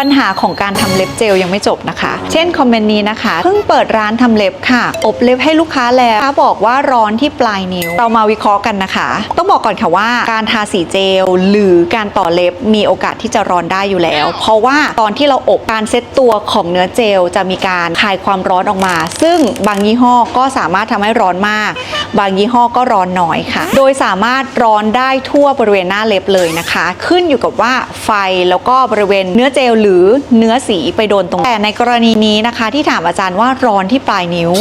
ปัญหาของการทำเล็บเจลยังไม่จบนะคะ เช่นคอมเมนต์นี้นะคะ เพิ่งเปิดร้านทำเล็บค่ะ อบเล็บให้ลูกค้าแล้วลูกค้าบอกว่าร้อนที่ปลายนิ้ว เรามาวิเคราะห์กันนะคะ ต้องบอกก่อนค่ะว่าการทาสีเจลหรือการต่อเล็บมีโอกาสที่จะร้อนได้อยู่แล้ว เพราะว่าตอนที่เราอบการเซตตัวของเนื้อเจลจะมีการคายความร้อนออกมา ซึ่งบางยี่ห้อก็สามารถทำให้ร้อนมาก บางยี่ห้อก็ร้อนน้อยค่ะ โดยสามารถร้อนได้ทั่วบริเวณหน้าเล็บเลยนะคะ ขึ้นอยู่กับว่าไฟแล้วก็บริเวณเนื้อเจลหรือเนื้อสีไปโดนตรง แต่ในกรณีนี้นะคะ ที่ถามอาจารย์ว่าร้อนที่ปลายนิ้ว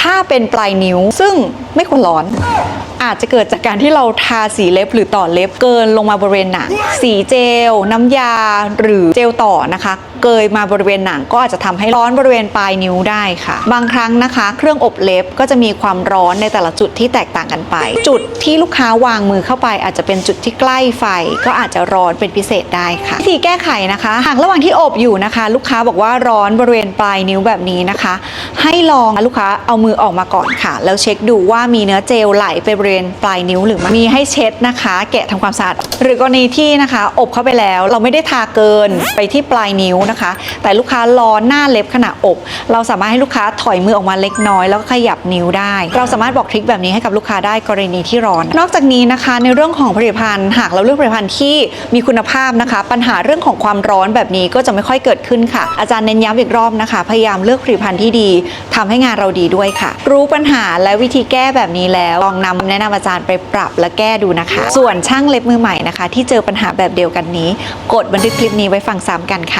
ถ้าเป็นปลายนิ้วซึ่งไม่ควรร้อนอาจจะเกิดจากการที่เราทาสีเล็บหรือต่อเล็บเกินลงมาบริเวณหนังสีเจล น้ำยาหรือเจลต่อนะคะ เกยมาบริเวณหนังก็อาจจะทำให้ร้อนบริเวณปลายนิ้วได้ค่ะ บางครั้งนะคะ เครื่องอบเล็บก็จะมีความร้อนในแต่ละจุดที่แตกต่างกันไป จุดที่ลูกค้าวางมือเข้าไป อาจจะเป็นจุดที่ใกล้ไฟ ก็อาจจะร้อนเป็นพิเศษได้ค่ะวิธีแก้ไขนะคะหากระหว่างที่อบอยู่นะคะ ลูกค้าบอกว่าร้อนบริเวณปลายนิ้วแบบนี้นะคะ ให้ลองลูกค้าเอามือออกมาก่อนค่ะ แล้วเช็คดูว่ามีเนื้อเจลไหลไปบริเวณปลายนิ้วหรือไม่มีให้เช็ดนะคะ แกะทำความสะอาดหรือกรณีที่นะคะ อบเข้าไปแล้ว เราไม่ได้ทาเกินไปที่ปลายนิ้วนะคะ แต่ลูกค้าร้อนหน้าเล็บขณะอบ เราสามารถให้ลูกค้าถอยมือออกมาเล็กน้อยแล้วก็ขยับนิ้วได้ เราสามารถบอกทริคแบบนี้ให้กับลูกค้าได้กรณีที่ร้อน นอกจากนี้นะคะในเรื่องของผลิตภัณฑ์ หากเราเลือกผลิตภัณฑ์ที่มีคุณภาพนะคะ ปัญหาเรื่องของความร้อนแบบนี้ก็จะไม่ค่อยเกิดขึ้นค่ะ อาจารย์เน้นย้ำอีกรอบนะคะ พยายามเลือกผลิตภัณฑ์ที่ดีทำให้งานเราดีด้วยค่ะ รู้ปัญหาและวิธีแก้แบบนี้แล้วลองนำแนะนำอาจารย์ไปปรับและแก้ดูนะคะ ส่วนช่างเล็บมือใหม่นะคะ ที่เจอปัญหาแบบเดียวกันนี้ กดบันทึกคลิปนี้ไว้ฟังซ้ำกันค่ะ